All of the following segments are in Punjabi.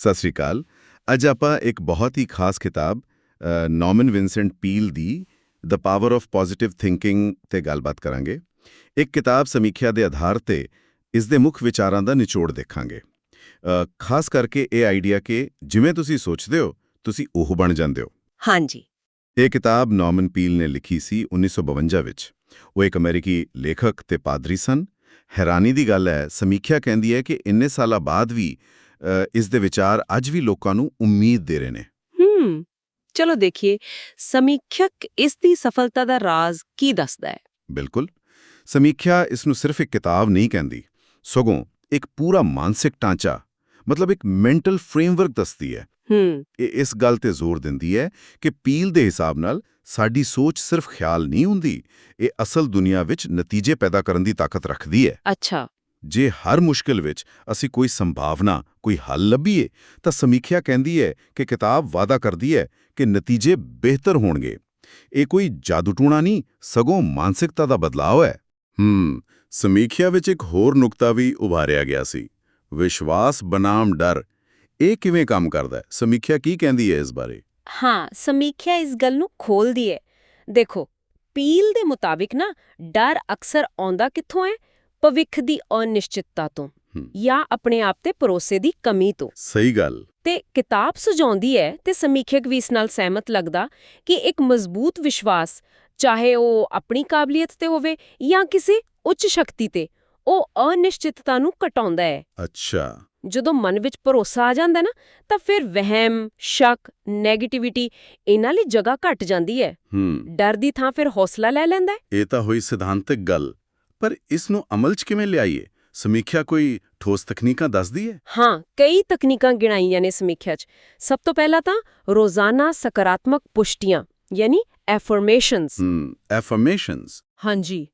ਸਤਿ ਸ੍ਰੀ ਅਕਾਲ। ਅੱਜ ਆਪਾਂ ਇੱਕ ਬਹੁਤ ਹੀ ਖਾਸ ਕਿਤਾਬ ਨੌਮਨ Vincent Peale the the power of positive thinking ਤੇ ਗੱਲਬਾਤ ਕਰਾਂਗੇ। ਇੱਕ ਕਿਤਾਬ ਸਮੀਖਿਆ ਦੇ ਆਧਾਰ ਤੇ ਇਸ ਦੇ ਮੁੱਖ ਵਿਚਾਰਾਂ ਦਾ ਨਿਚੋੜ ਦੇਖਾਂਗੇ। ਖਾਸ ਕਰਕੇ ਇਹ ਆਈਡੀਆ ਕਿ ਜਿਵੇਂ ਤੁਸੀਂ ਸੋਚਦੇ ਹੋ ਤੁਸੀਂ ਉਹ ਬਣ ਜਾਂਦੇ ਹੋ। ਹਾਂਜੀ। ਇਹ ਕਿਤਾਬ ਨੌਮਨ ਪੀਲ ਨੇ ਲਿਖੀ ਸੀ 1952 ਵਿੱਚ। ਉਹ ਇੱਕ ਅਮਰੀਕੀ ਲੇਖਕ ਤੇ ਪਾਦਰੀ ਸਨ। ਹੈਰਾਨੀ ਦੀ ਗੱਲ ਹੈ ਸਮੀਖਿਆ ਕਹਿੰਦੀ ਹੈ ਕਿ ਇੰਨੇ ਸਾਲਾਂ ਬਾਅਦ ਵੀ ਇਸ ਦੇ ਵਿਚਾਰ ਅੱਜ ਵੀ ਲੋਕਾਂ ਨੂੰ ਉਮੀਦ ਦੇ ਰਹੇ ਨੇ। ਹੂੰ ਚਲੋ ਦੇਖੀਏ ਸਮੀਖਿਅਕ ਇਸ ਦੀ ਸਫਲਤਾ ਦਾ ਰਾਜ਼ ਕੀ ਦੱਸਦਾ ਹੈ? ਬਿਲਕੁਲ ਸਮੀਖਿਆ ਇਸ ਨੂੰ ਸਿਰਫ ਇੱਕ ਕਿਤਾਬ ਨਹੀਂ ਕਹਿੰਦੀ ਸਗੋਂ ਇੱਕ ਪੂਰਾ ਮਾਨਸਿਕ ਢਾਂਚਾ ਮਤਲਬ ਇੱਕ ਮੈਂਟਲ ਫਰੇਮਵਰਕ ਦੱਸਦੀ ਹੈ। ਹੂੰ। ਇਹ ਇਸ ਗੱਲ ਤੇ ਜ਼ੋਰ ਦਿੰਦੀ ਹੈ ਕਿ ਪੀਲ ਦੇ ਹਿਸਾਬ ਨਾਲ ਸਾਡੀ ਸੋਚ ਸਿਰਫ ਖਿਆਲ ਨਹੀਂ ਹੁੰਦੀ ਇਹ ਅਸਲ ਦੁਨੀਆ ਵਿੱਚ ਨਤੀਜੇ ਪੈਦਾ ਕਰਨ ਦੀ ਤਾਕਤ ਰੱਖਦੀ ਹੈ। ਅੱਛਾ। ਜੇ ਹਰ ਮੁਸ਼ਕਿਲ ਵਿੱਚ ਅਸੀਂ ਕੋਈ ਸੰਭਾਵਨਾ, ਕੋਈ ਹੱਲ ਲੱਭੀਏ, ਤਾਂ ਸਮੀਖਿਆ ਕਹਿੰਦੀ ਹੈ ਕਿ ਕਿਤਾਬ ਵਾਅਦਾ ਕਰਦੀ ਹੈ ਕਿ ਨਤੀਜੇ ਬਿਹਤਰ ਹੋਣਗੇ। ਇਹ ਕੋਈ ਜਾਦੂ ਟੂਣਾ ਨਹੀਂ, ਸਗੋਂ ਮਾਨਸਿਕਤਾ ਦਾ ਬਦਲਾਅ ਹੈ। ਹੂੰ, ਸਮੀਖਿਆ ਵਿੱਚ ਇੱਕ ਹੋਰ ਨੁਕਤਾ ਵੀ ਉਭਾਰਿਆ ਗਿਆ ਸੀ। ਵਿਸ਼ਵਾਸ ਬਨਾਮ ਡਰ। ਇਹ ਕਿਵੇਂ ਕੰਮ ਕਰਦਾ ਹੈ? ਸਮੀਖਿਆ ਕੀ ਕਹਿੰਦੀ ਹੈ ਇਸ ਬਾਰੇ? ਹਾਂ, ਸਮੀਖਿਆ ਇਸ ਗੱਲ ਨੂੰ ਖੋਲਦੀ ਹੈ। ਦੇਖੋ, ਪੀਲ ਦੇ ਮੁਤਾਬਿਕ ਨਾ, ਡਰ ਅਕਸਰ ਆਉਂਦਾ ਕਿੱਥੋਂ ਹੈ? ਭਵਿੱਖ ਦੀ ਅਨਿਸ਼ਚਿਤਤਾ ਤੋਂ। ਜਾਂ ਆਪਣੇ ਆਪ ਤੇ ਭਰੋਸੇ ਦੀ ਕਮੀ ਤੋਂ। ਸਹੀ ਗੱਲ। ਤੇ ਕਿਤਾਬ ਸੁਝਾਉਂਦੀ ਹੈ ਤੇ ਸਮੀਖਿਅਕ ਵੀ ਇਸ ਨਾਲ ਸਹਿਮਤ ਲੱਗਦਾ ਕਿ ਇੱਕ ਮਜ਼ਬੂਤ ਵਿਸ਼ਵਾਸ ਚਾਹੇ ਉਹ ਆਪਣੀ ਕਾਬਲੀਅਤ ਤੇ ਹੋਵੇ ਜਾਂ ਕਿਸੇ ਉੱਚ ਸ਼ਕਤੀ ਤੇ ਉਹ ਅਨਿਸ਼ਚਿਤਤਾ ਨੂੰ ਘਟਾਉਂਦਾ ਹੈ। ਅੱਛਾ। ਜਦੋਂ ਮਨ ਵਿੱਚ ਭਰੋਸਾ ਆ ਜਾਂਦਾ ਨਾ ਤਾਂ ਫਿਰ ਵਹਿਮ ਸ਼ੱਕ 네ਗੇਟਿਵਿਟੀ ਇਹਨਾਂ ਲਈ ਜਗ੍ਹਾ ਘਟ ਜਾਂਦੀ ਹੈ। ਹੂੰ। ਡਰ ਦੀ ਥਾਂ ਫਿਰ ਹੌਸਲਾ ਲੈ ਲੈਂਦਾ ਇਹ ਤਾਂ ਹੋਈ ਸਿਧਾਂਤਕ ਗੱਲ। ਪਰ ਇਸ ਨੂੰ ਅਮਲ 'ਚ ਕਿਵੇਂ ਲਿਆਈਏ? ਸਮੀਖਿਆ ਕੋਈ ਠੋਸ ਤਕਨੀਕਾਂ ਦੱਸਦੀ ਹੈ? ਹਾਂ ਕਈ ਤਕਨੀਕਾਂ ਗਿਣਾਈਆਂ ਨੇ ਸਮੀਖਿਆ 'ਚ। ਸਭ ਤੋਂ ਪਹਿਲਾਂ ਤਾਂ ਰੋਜ਼ਾਨਾ ਸਕਾਰਾਤਮਕ ਪੁਸ਼ਟੀਆਂ ਯਾਨੀ ਐਫਰਮੇਸ਼ਨਸ ਐਫਰਮੇਸ਼ਨਸ ਹਾਂਜੀ।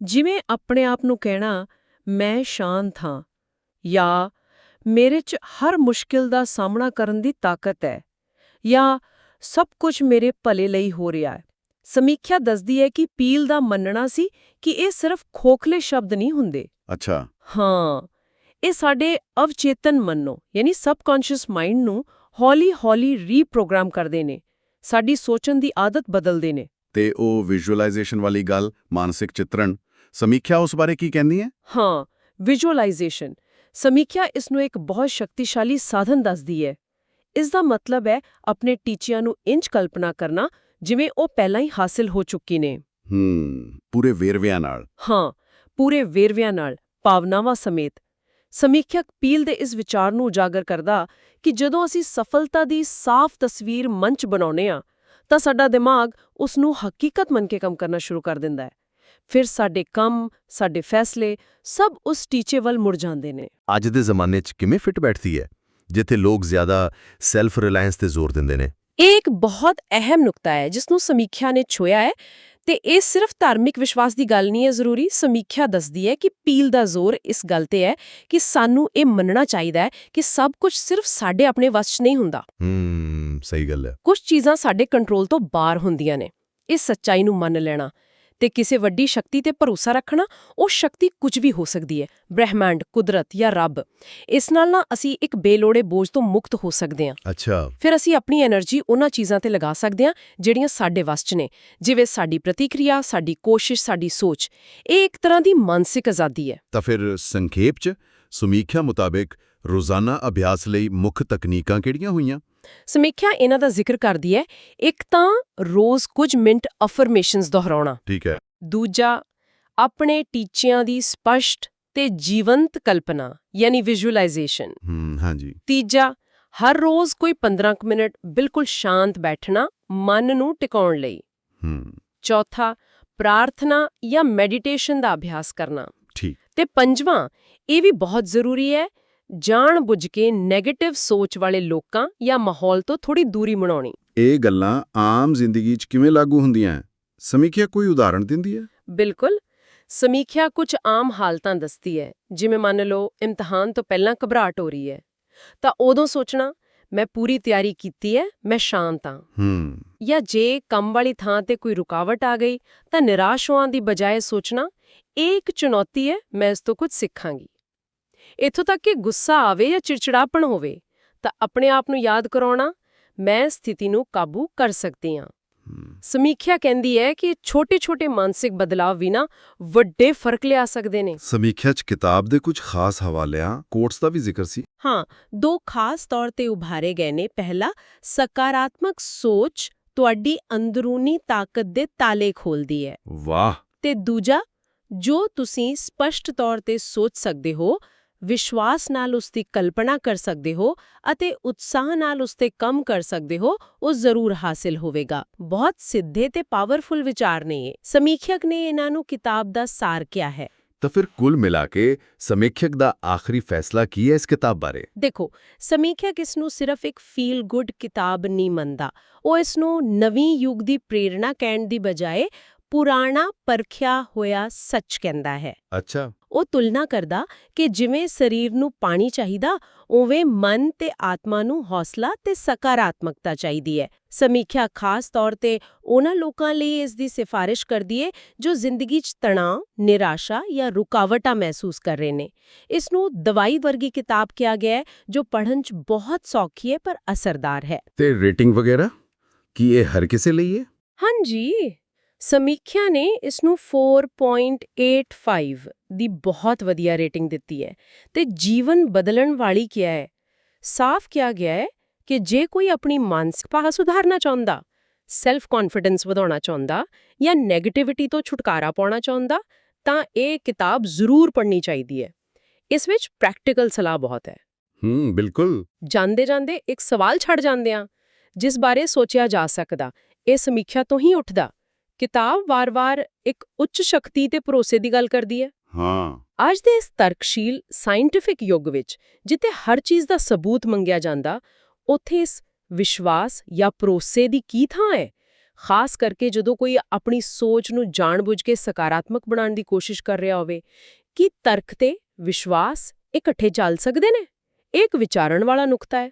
ਜਿਵੇਂ ਆਪਣੇ ਆਪ ਨੂੰ ਕਹਿਣਾ ਮੈਂ ਸ਼ਾਂਤ ਹਾਂ ਜਾਂ ਮੇਰੇ 'ਚ ਹਰ ਮੁਸ਼ਕਿਲ ਦਾ ਸਾਹਮਣਾ ਕਰਨ ਦੀ ਤਾਕਤ ਹੈ ਜਾਂ ਸਭ ਕੁਝ ਮੇਰੇ ਭਲੇ ਲਈ ਹੋ ਰਿਹਾ ਹੈ ਸਮੀਖਿਆ ਦੱਸਦੀ ਹੈ ਕਿ ਪੀਲ ਦਾ ਮੰਨਣਾ ਸੀ ਕਿ ਇਹ ਸਿਰਫ ਖੋਖਲੇ ਸ਼ਬਦ ਨਹੀਂ ਹੁੰਦੇ। ਅੱਛਾ। ਹਾਂ ਇਹ ਸਾਡੇ ਅਵਚੇਤਨ ਮੰਨੋ ਯਾਨੀ ਸਬਕੌਂਸ਼ੀਅਸ ਮਾਈਂਡ ਨੂੰ ਹੌਲੀ-ਹੌਲੀ ਰੀਪ੍ਰੋਗਰਾਮ ਕਰਦੇ ਨੇ ਸਾਡੀ ਸੋਚਣ ਦੀ ਆਦਤ ਬਦਲਦੇ ਨੇ। ਤੇ ਉਹ ਵਿਜ਼ੂਅਲਾਈਜੇਸ਼ਨ ਵਾਲੀ ਗੱਲ ਮਾਨਸਿਕ ਚਿੱਤਰਣ ਸਮੀਖਿਆ ਉਸ ਬਾਰੇ ਕੀ ਕਹਿੰਦੀ ਹੈ? ਹਾਂ ਵਿਜ਼ੂਅਲਾਈਜੇਸ਼ਨ ਸਮੀਖਿਆ ਇਸ ਨੂੰ ਇੱਕ ਬਹੁਤ ਸ਼ਕਤੀਸ਼ਾਲੀ ਸਾਧਨ ਦੱਸਦੀ ਹੈ। ਇਸ ਦਾ ਮਤਲਬ ਹੈ ਆਪਣੇ ਟੀਚਿਆਂ ਨੂੰ ਇੰਜ ਕਲਪਨਾ ਕਰਨਾ ਜਿਵੇਂ ਉਹ ਪਹਿਲਾਂ ਹੀ ਹਾਸਿਲ ਹੋ ਚੁੱਕੀ ਨੇ। ਹੂੰ ਪੂਰੇ ਵੇਰਵਿਆਂ ਨਾਲ। ਹਾਂ ਪੂਰੇ ਵੇਰਵਿਆਂ ਨਾਲ ਭਾਵਨਾਵਾਂ ਸਮੇਤ। ਸਮੀਖਿਅਕ ਪੀਲ ਦੇ ਇਸ ਵਿਚਾਰ ਨੂੰ ਉਜਾਗਰ ਕਰਦਾ ਕਿ ਜਦੋਂ ਅਸੀਂ ਸਫਲਤਾ ਦੀ ਸਾਫ਼ ਤਸਵੀਰ ਮੰਚ ਬਣਾਉਨੇ ਆ ਤਾਂ ਸਾਡਾ ਦਿਮਾਗ ਉਸ ਨੂੰ ਹਕੀਕਤ ਮੰਨ ਕੇ ਕੰਮ ਕਰਨਾ ਸ਼ੁਰੂ ਕਰ ਦਿੰਦਾ ਹੈ। ਫਿਰ ਸਾਡੇ ਕੰਮ ਸਾਡੇ ਫੈਸਲੇ ਸਭ ਉਸ ਟੀਚੇ ਵੱਲ ਮੁੜ ਜਾਂਦੇ ਨੇ। ਅੱਜ ਦੇ ਜ਼ਮਾਨੇ 'ਚ ਕਿਵੇਂ ਫਿੱਟ ਬੈਠਦੀ ਹੈ ਜਿੱਥੇ ਲੋਕ ਜ਼ਿਆਦਾ ਸੈਲਫ ਰਿਲਾਇੰਸ ਤੇ ਜ਼ੋਰ ਦਿੰਦੇ ਨੇ? ਇਹ ਇੱਕ ਬਹੁਤ ਅਹਿਮ ਨੁਕਤਾ ਹੈ ਜਿਸ ਨੂੰ ਸਮੀਖਿਆ ਨੇ ਛੋਇਆ ਹੈ ਤੇ ਇਹ ਸਿਰਫ ਧਾਰਮਿਕ ਵਿਸ਼ਵਾਸ ਦੀ ਗੱਲ ਨਹੀਂ ਹੈ ਜ਼ਰੂਰੀ ਸਮੀਖਿਆ ਦੱਸਦੀ ਹੈ ਕਿ ਪੀਲ ਦਾ ਜ਼ੋਰ ਇਸ ਗੱਲ ਤੇ ਹੈ ਕਿ ਸਾਨੂੰ ਇਹ ਮੰਨਣਾ ਚਾਹੀਦਾ ਹੈ ਕਿ ਸਭ ਕੁਝ ਸਿਰਫ ਸਾਡੇ ਆਪਣੇ ਵੱਸ 'ਚ ਨਹੀਂ ਹੁੰਦਾ। ਹੂੰ ਸਹੀ ਗੱਲ ਹੈ। ਕੁਝ ਚੀਜ਼ਾਂ ਸਾਡੇ ਕੰਟਰੋਲ ਤੋਂ ਬਾਹਰ ਹੁੰਦੀਆਂ ਨੇ ਇਸ ਸੱਚਾਈ ਨੂੰ ਮੰਨ ਲੈਣਾ। ਤੇ ਕਿਸੇ ਵੱਡੀ ਸ਼ਕਤੀ ਤੇ ਭਰੋਸਾ ਰੱਖਣਾ ਉਹ ਸ਼ਕਤੀ ਕੁਝ ਵੀ ਹੋ ਸਕਦੀ ਹੈ ਬ੍ਰਹਿਮੰਡ ਕੁਦਰਤ ਜਾਂ ਰੱਬ। ਇਸ ਨਾਲ ਨਾ ਅਸੀਂ ਇੱਕ ਬੇਲੋੜੇ ਬੋਝ ਤੋਂ ਮੁਕਤ ਹੋ ਸਕਦੇ ਹਾਂ। ਅੱਛਾ। ਫਿਰ ਅਸੀਂ ਆਪਣੀ એનર્ਜੀ ਉਹਨਾਂ ਚੀਜ਼ਾਂ ਤੇ ਲਗਾ ਸਕਦੇ ਹਾਂ ਜਿਹੜੀਆਂ ਸਾਡੇ ਵੱਸ 'ਚ ਨੇ ਜਿਵੇਂ ਸਾਡੀ ਪ੍ਰਤੀਕਿਰਿਆ ਸਾਡੀ ਕੋਸ਼ਿਸ਼ ਸਾਡੀ ਸੋਚ। ਇਹ ਇੱਕ ਤਰ੍ਹਾਂ ਦੀ ਮਾਨਸਿਕ ਆਜ਼ਾਦੀ ਹੈ। ਤਾਂ ਫਿਰ ਸੰਖੇਪ 'ਚ ਸਮੀਖਿਆ ਮੁਤਾਬਕ ਰੋਜ਼ਾਨਾ ਅਭਿਆਸ ਲਈ ਮੁੱਖ ਤਕਨੀਕਾਂ ਕਿਹੜੀਆਂ ਹੋਈਆਂ? ਸਮੀਖਿਆ ਇਹਨਾਂ ਦਾ ਜ਼ਿਕਰ ਕਰਦੀ ਹੈ ਇੱਕ ਤਾਂ ਰੋਜ਼ ਕੁਝ ਮਿੰਟ ਅਫਰਮੇਸ਼ਨਸ ਦੁਹਰਾਉਣਾ। ਠੀਕ ਹੈ। ਦੂਜਾ ਆਪਣੇ ਟੀਚਿਆਂ ਦੀ ਸਪਸ਼ਟ ਤੇ ਜੀਵੰਤ ਕਲਪਨਾ ਯਾਨੀ ਵਿਜ਼ੂਅਲਾਈਜੇਸ਼ਨ ਹੂੰ ਹਾਂਜੀ। ਤੀਜਾ ਹਰ ਰੋਜ਼ ਕੋਈ 15 ਕੁ ਮਿੰਟ ਬਿਲਕੁਲ ਸ਼ਾਂਤ ਬੈਠਣਾ ਮਨ ਨੂੰ ਟਿਕਾਉਣ ਲਈ। ਹੂੰ। ਚੌਥਾ ਪ੍ਰਾਰਥਨਾ ਜਾਂ ਮੈਡੀਟੇਸ਼ਨ ਦਾ ਅਭਿਆਸ ਕਰਨਾ। ਠੀਕ। ਤੇ ਪੰਜਵਾਂ ਇਹ ਵੀ ਬਹੁਤ ਜ਼ਰੂਰੀ ਹੈ ਜਾਣ ਬੁੱਝ ਕੇ 네ਗੇਟਿਵ ਸੋਚ ਵਾਲੇ ਲੋਕਾਂ ਜਾਂ ਮਾਹੌਲ ਤੋਂ ਥੋੜੀ ਦੂਰੀ ਬਣਾਉਣੀ। ਇਹ ਗੱਲਾਂ ਆਮ ਜ਼ਿੰਦਗੀ 'ਚ ਕਿਵੇਂ ਲਾਗੂ ਹੁੰਦੀਆਂ ਸਮੀਖਿਆ ਕੋਈ ਉਦਾਹਰਣ ਦਿੰਦੀ ਹੈ? ਬਿਲਕੁਲ। ਸਮੀਖਿਆ ਕੁਝ ਆਮ ਹਾਲਤਾਂ ਦੱਸਦੀ ਹੈ। ਜਿਵੇਂ ਮੰਨ ਲਓ ਇਮਤਿਹਾਨ ਤੋਂ ਪਹਿਲਾਂ ਘਬਰਾਹਟ ਹੋ ਰਹੀ ਹੈ। ਤਾਂ ਉਦੋਂ ਸੋਚਣਾ ਮੈਂ ਪੂਰੀ ਤਿਆਰੀ ਕੀਤੀ ਹੈ ਮੈਂ ਸ਼ਾਂਤ ਹਾਂ। ਹੂੰ। ਜਾਂ ਜੇ ਕੰਮ ਵਾਲੀ ਥਾਂ ਤੇ ਕੋਈ ਰੁਕਾਵਟ ਆ ਗਈ ਤਾਂ ਨਿਰਾਸ਼ ਹੋਣ ਦੀ ਬਜਾਏ ਸੋਚਣਾ ਇਹ ਇੱਕ ਚੁਣੌਤੀ ਹੈ ਮੈਂ ਇਸ ਤੋਂ ਕੁਝ ਸਿੱਖਾਂਗੀ। ਇੱਥੋਂ ਤੱਕ ਕਿ ਗੁੱਸਾ ਆਵੇ ਜਾਂ ਚਿੜਚਿੜਾਪਣ ਹੋਵੇ ਤਾਂ ਆਪਣੇ ਆਪ ਨੂੰ ਯਾਦ ਕਰਾਉਣਾ ਮੈਂ ਸਥਿਤੀ ਨੂੰ ਕਾਬੂ ਕਰ ਸਕਦੀ ਹਾਂ। ਸਮੀਖਿਆ ਕਹਿੰਦੀ ਹੈ ਕਿ ਛੋਟੇ-ਛੋਟੇ ਮਾਨਸਿਕ ਬਦਲਾਅ ਵੀ ਨਾ ਵੱਡੇ ਫ਼ਰਕ ਲਿਆ ਸਕਦੇ ਨੇ। ਸਮੀਖਿਆ 'ਚ ਕਿਤਾਬ ਦੇ ਕੁਝ ਖਾਸ ਹਵਾਲਿਆਂ ਕੋਟਸ ਦਾ ਵੀ ਜ਼ਿਕਰ ਸੀ? ਹਾਂ ਦੋ ਖਾਸ ਤੌਰ ਤੇ ਉਭਾਰੇ ਗਏ ਨੇ। ਪਹਿਲਾ ਸਕਾਰਾਤਮਕ ਸੋਚ ਤੁਹਾਡੀ ਅੰਦਰੂਨੀ ਤਾਕਤ ਦੇ ਤਾਲੇ ਖੋਲਦੀ ਹੈ। ਵਾਹ! ਤੇ ਦੂਜਾ ਜੋ ਤੁਸੀਂ ਸਪਸ਼ਟ ਤੌਰ ਤੇ ਸੋਚ ਸਕਦੇ ਹੋ ਵਿਸ਼ਵਾਸ ਨਾਲ ਉਸ ਦੀ ਕਲਪਨਾ ਕਰ ਸਕਦੇ ਹੋ ਅਤੇ ਉਤਸ਼ਾਹ ਨਾਲ ਉਸ ਤੇ ਕੰਮ ਕਰ ਸਕਦੇ ਹੋ ਉਹ ਜ਼ਰੂਰ ਹਾਸਿਲ ਹੋਵੇਗਾ। ਬਹੁਤ ਸਿੱਧੇ ਤੇ ਪਾਵਰਫੁਲ ਵਿਚਾਰ ਨੇ ਇਹ। ਸਮੀਖਿਅਕ ਨੇ ਇਹਨਾਂ ਨੂੰ ਕਿਤਾਬ ਦਾ ਸਾਰ ਕਿਹਾ ਹੈ। ਤਾਂ ਫਿਰ ਕੁੱਲ ਮਿਲਾ ਕੇ ਸਮੀਖਿਅਕ ਦਾ ਆਖਰੀ ਫੈਸਲਾ ਕੀ ਹੈ ਇਸ ਕਿਤਾਬ ਬਾਰੇ? ਦੇਖੋ ਸਮੀਖਿਅਕ ਇਸ ਨੂੰ ਸਿਰਫ ਇੱਕ ਫੀਲ ਗੁੱਡ ਕਿਤਾਬ ਨਹੀਂ ਮੰਨਦਾ। ਉਹ ਇਸ ਨੂੰ ਨਵੀਂ ਯੁੱਗ ਦੀ ਪ੍ਰੇਰਣਾ ਕਹਿਣ ਦੀ ਬਜਾਏ ਪੁਰਾਣਾ ਪਰਖਿਆ ਹੋਇਆ ਸੱਚ ਕਹਿੰਦਾ ਹੈ। ਅੱਛਾ। ਉਹ ਤੁਲਨਾ ਕਰਦਾ ਕਿ ਜਿਵੇਂ ਸਰੀਰ ਨੂੰ ਪਾਣੀ ਚਾਹੀਦਾ ਉਵੇਂ ਮਨ ਤੇ ਆਤਮਾ ਨੂੰ ਹੌਸਲਾ ਤੇ ਸਕਾਰਾਤਮਕਤਾ ਚਾਹੀਦੀ ਹੈ। ਸਮੀਖਿਆ ਖਾਸ ਤੌਰ ਤੇ ਉਹਨਾਂ ਲੋਕਾਂ ਲਈ ਇਸ ਦੀ ਸਿਫਾਰਿਸ਼ ਕਰਦੀ ਹੈ ਜੋ ਜ਼ਿੰਦਗੀ 'ਚ ਤਣਾਅ, ਨਿਰਾਸ਼ਾ ਜਾਂ ਰੁਕਾਵਟਾਂ ਮਹਿਸੂਸ ਕਰ ਰਹੇ ਨੇ। ਇਸ ਨੂੰ ਦਵਾਈ ਵਰਗੀ ਕਿਤਾਬ ਕਿਹਾ ਗਿਆ ਹੈ ਜੋ ਪੜ੍ਹਨ 'ਚ ਬਹੁਤ ਸੌਖੀ ਹੈ ਪਰ ਅਸਰਦਾਰ ਹੈ। ਤੇ ਰੇਟਿੰਗ ਵਗੈਰਾ? ਕੀ ਇਹ ਹਰ ਕਿਸੇ ਲਈ ਹੈ? ਹਾਂਜੀ। ਸਮੀਖਿਆ ਨੇ ਇਸ ਨੂੰ 4.85 ਦੀ ਬਹੁਤ ਵਧੀਆ ਰੇਟਿੰਗ ਦਿੱਤੀ ਹੈ ਤੇ ਜੀਵਨ ਬਦਲਣ ਵਾਲੀ ਕਿਹਾ ਹੈ। ਸਾਫ਼ ਕਿਹਾ ਗਿਆ ਹੈ ਕਿ ਜੇ ਕੋਈ ਆਪਣੀ ਮਾਨਸਿਕ ਭਾਵ ਸੁਧਾਰਨਾ ਚਾਹੁੰਦਾ ਸੈਲਫ ਕੌਨਫੀਡੈਂਸ ਵਧਾਉਣਾ ਚਾਹੁੰਦਾ ਜਾਂ 네ਗੇਟਿਵਿਟੀ ਤੋਂ ਛੁਟਕਾਰਾ ਪਾਉਣਾ ਚਾਹੁੰਦਾ ਤਾਂ ਇਹ ਕਿਤਾਬ ਜ਼ਰੂਰ ਪੜ੍ਹਨੀ ਚਾਹੀਦੀ ਹੈ। ਇਸ ਵਿੱਚ ਪ੍ਰੈਕਟੀਕਲ ਸਲਾਹ ਬਹੁਤ ਹੈ। ਹੂੰ ਬਿਲਕੁਲ। ਜਾਂਦੇ ਜਾਂਦੇ ਇੱਕ ਸਵਾਲ ਛੱਡ ਜਾਂਦੇ ਆ ਜਿਸ ਬਾਰੇ ਸੋਚਿਆ ਜਾ ਸਕਦਾ ਇਹ ਸਮੀਖਿਆ ਤੋਂ ਹੀ ਉੱਠਦਾ। ਕਿਤਾਬ ਵਾਰ-ਵਾਰ ਇੱਕ ਉੱਚ ਸ਼ਕਤੀ ਤੇ ਭਰੋਸੇ ਦੀ ਗੱਲ ਕਰਦੀ ਹੈ। ਹਾਂ। ਅੱਜ ਦੇ ਇਸ ਤਰਕਸ਼ੀਲ ਸਾਇੰਟਿਫਿਕ ਯੁੱਗ ਵਿੱਚ ਜਿੱਥੇ ਹਰ ਚੀਜ਼ ਦਾ ਸਬੂਤ ਮੰਗਿਆ ਜਾਂਦਾ ਉੱਥੇ ਇਸ ਵਿਸ਼ਵਾਸ ਜਾਂ ਭਰੋਸੇ ਦੀ ਕੀ ਥਾਂ ਹੈ? ਖਾਸ ਕਰਕੇ ਜਦੋਂ ਕੋਈ ਆਪਣੀ ਸੋਚ ਨੂੰ ਜਾਣਬੁੱਝ ਕੇ ਸਕਾਰਾਤਮਕ ਬਣਾਉਣ ਦੀ ਕੋਸ਼ਿਸ਼ ਕਰ ਰਿਹਾ ਹੋਵੇ ਕੀ ਤਰਕ ਤੇ ਵਿਸ਼ਵਾਸ ਇਕੱਠੇ ਚੱਲ ਸਕਦੇ ਨੇ? ਇਹ ਇੱਕ ਵਿਚਾਰਨ ਵਾਲਾ ਨੁਕਤਾ ਹੈ।